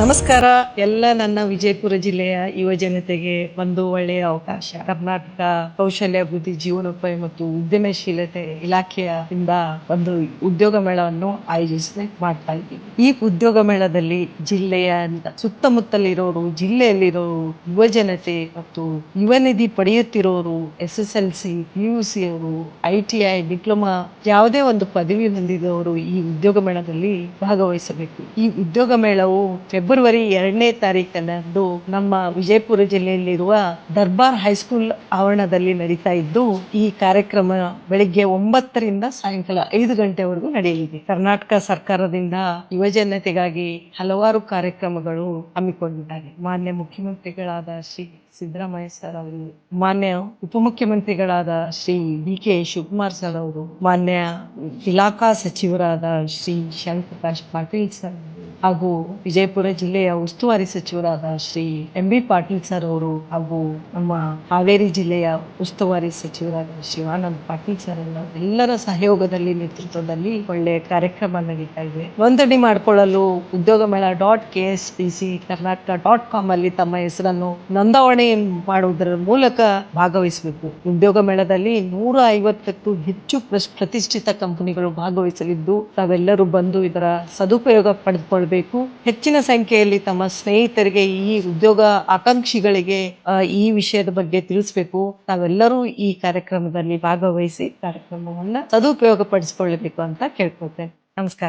ನಮಸ್ಕಾರ. ಎಲ್ಲ ನನ್ನ ವಿಜಯಪುರ ಜಿಲ್ಲೆಯ ಯುವ ಜನತೆಗೆ ಒಂದು ಒಳ್ಳೆಯ ಅವಕಾಶ. ಕರ್ನಾಟಕ ಕೌಶಲ್ಯ ಅಭಿವೃದ್ಧಿ, ಜೀವನೋಪಾಯ ಮತ್ತು ಉದ್ಯಮಶೀಲತೆ ಇಲಾಖೆಯಿಂದ ಒಂದು ಉದ್ಯೋಗ ಮೇಳವನ್ನು ಆಯೋಜಿಸಿ ಮಾಡ್ತಾ ಇದ್ದೀವಿ ಈ ಉದ್ಯೋಗ ಮೇಳದಲ್ಲಿ ಜಿಲ್ಲೆಯ ಸುತ್ತಮುತ್ತಲಿರೋರು ಜಿಲ್ಲೆಯಲ್ಲಿರೋರು ಯುವ ಜನತೆ ಮತ್ತು Yuva Nidhi ಪಡೆಯುತ್ತಿರೋರು, S S L C U C ಅವರು, ಐ ಟಿ ಐ, ಡಿಪ್ಲೊಮಾ ಯಾವುದೇ ಒಂದು ಪದವಿ ಹೊಂದಿದವರು ಈ ಉದ್ಯೋಗ ಮೇಳದಲ್ಲಿ ಭಾಗವಹಿಸಬೇಕು. ಈ ಉದ್ಯೋಗ ಮೇಳವು ಫೆಬ್ರವರಿ ಎರಡನೇ ತಾರೀಕಿನಂದು ನಮ್ಮ ವಿಜಯಪುರ ಜಿಲ್ಲೆಯಲ್ಲಿರುವ ದರ್ಬಾರ್ ಹೈಸ್ಕೂಲ್ ಆವರಣದಲ್ಲಿ ನಡೀತಾ ಇದ್ದು, ಈ ಕಾರ್ಯಕ್ರಮ ಬೆಳಿಗ್ಗೆ ಒಂಬತ್ತರಿಂದ ಸಾಯಂಕಾಲ ಐದು ಗಂಟೆವರೆಗೂ ನಡೆಯಲಿದೆ. ಕರ್ನಾಟಕ ಸರ್ಕಾರದಿಂದ ಯುವಜನತೆಗಾಗಿ ಹಲವಾರು ಕಾರ್ಯಕ್ರಮಗಳು ಹಮ್ಮಿಕೊಂಡಿದ್ದಾರೆ ಮಾನ್ಯ ಮುಖ್ಯಮಂತ್ರಿಗಳಾದ ಶ್ರೀ ಸಿದ್ದರಾಮಯ್ಯ ಸರ್ ಅವರು, ಮಾನ್ಯ ಉಪಮುಖ್ಯಮಂತ್ರಿಗಳಾದ Shri D K Shivakumar sir ಅವರು, ಮಾನ್ಯ ಇಲಾಖಾ ಸಚಿವರಾದ ಶ್ರೀ ಶಿವಪ್ರಕಾಶ್ ಪ್ರಕಾಶ್ ಪಾಟೀಲ್ ಸರ್ ಹಾಗೂ ವಿಜಯಪುರ ಜಿಲ್ಲೆಯ ಉಸ್ತುವಾರಿ ಸಚಿವರಾದ Shri M B Patil sir ಅವರು ಹಾಗೂ ನಮ್ಮ ಹಾವೇರಿ ಜಿಲ್ಲೆಯ ಉಸ್ತುವಾರಿ ಸಚಿವರಾದ ಶಿವಾನಂದ್ ಪಾಟೀಲ್ ಸರ್ ಎಲ್ಲ ಎಲ್ಲರ ಸಹಯೋಗದಲ್ಲಿ ನೇತೃತ್ವದಲ್ಲಿ ಒಳ್ಳೆಯ ಕಾರ್ಯಕ್ರಮ ನಡೀತಾ ಇದೆ. ನೋಂದಣಿ ಮಾಡಿಕೊಳ್ಳಲು Udyoga Mela dot K S P C Karnataka dot com ಅಲ್ಲಿ ತಮ್ಮ ಹೆಸರನ್ನು ನೋಂದಾವಣೆ ಮಾಡುವುದರ ಮೂಲಕ ಭಾಗವಹಿಸಬೇಕು. ಉದ್ಯೋಗ ಮೇಳದಲ್ಲಿ ನೂರ ಐವತ್ತಕ್ಕೂ ಹೆಚ್ಚು ಪ್ರತಿಷ್ಠಿತ ಕಂಪನಿಗಳು ಭಾಗವಹಿಸಲಿದ್ದು, ತಾವೆಲ್ಲರೂ ಬಂದು ಇದರ ಸದುಪಯೋಗ ಪಡೆದುಕೊಳ್ಬೇಕು ಹೆಚ್ಚಿನ ಸಂಖ್ಯೆಯಲ್ಲಿ ತಮ್ಮ ಸ್ನೇಹಿತರಿಗೆ, ಈ ಉದ್ಯೋಗ ಆಕಾಂಕ್ಷಿಗಳಿಗೆ ಈ ವಿಷಯದ ಬಗ್ಗೆ ತಿಳಿಸ್ಬೇಕು. ನಾವೆಲ್ಲರೂ ಈ ಕಾರ್ಯಕ್ರಮದಲ್ಲಿ ಭಾಗವಹಿಸಿ ಕಾರ್ಯಕ್ರಮವನ್ನ ಸದುಪಯೋಗ ಪಡಿಸಿಕೊಳ್ಳಬೇಕು ಅಂತ ಕೇಳ್ಕೊಳ್ತೇನೆ. ನಮಸ್ಕಾರ.